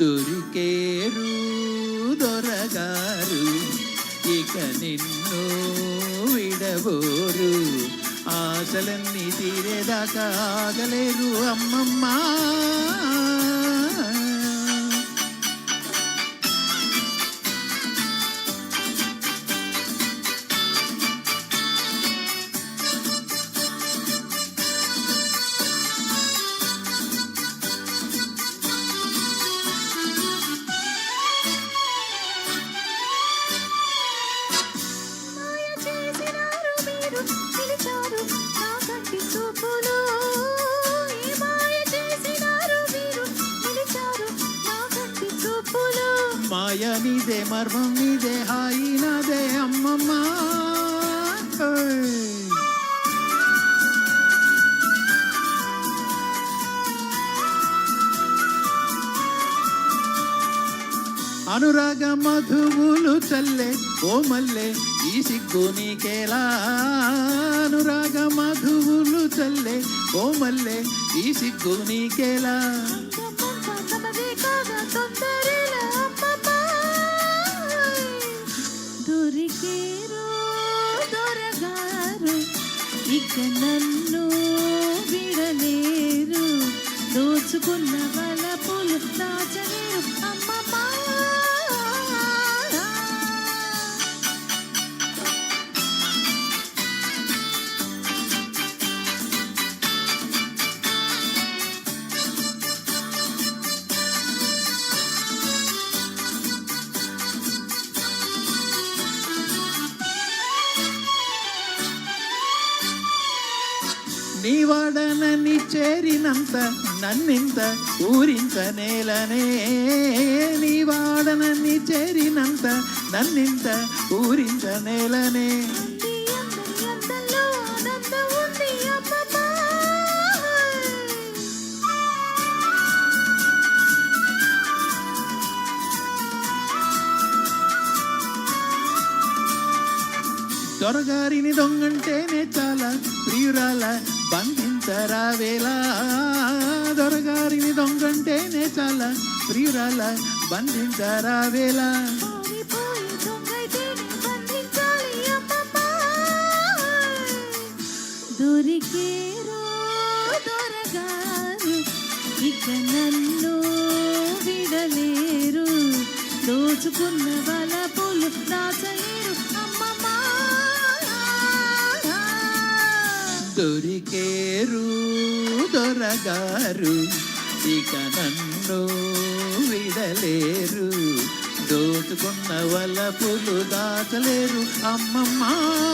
దొరికేరు దొరగారు ఇక నిన్ను విడబోరు ఆశలన్నీ తీరేదాకా ఆగలేరు అమ్మమ్మా. మాయ నీదే మర్మం నీదే హాయి నాదే అమ్మమ్మ. అనురాగ మధువులు చల్లే ఓ మల్లె ఈ సిగ్గు నీకేలా? అనురాగ మధువులు చల్లే ఓ మల్లె ఈ సిగ్గు నీకేలా? దొరికేరు దొరగారు ఇక నన్ను విడలేరు. దోచుకున్న వలపులు దాచలేరు నీవాడనని చేరినంత నన్నింత ఊరింత నేలనే. నీవాడనని చేరినంత నన్నింత ఊరింత నేలనే. దొరగారిని దొంగంటేనే చాలా ప్రియురాల. బంధించరా వేలా దొరగారిని దొంగంటేనే చాలా ప్రియురాల బంధించరా వేలా దొంగైతేనే దొరికేరో దొరగారు ఇక నన్ను విడలేరు. దోచుకున్న వలపులు దాచలేరు దొరికేరు దొరగారు ఇక నన్ను విడలేరు. దోచుకున్న వలపులు దాచలేరు అమ్మమ్మా.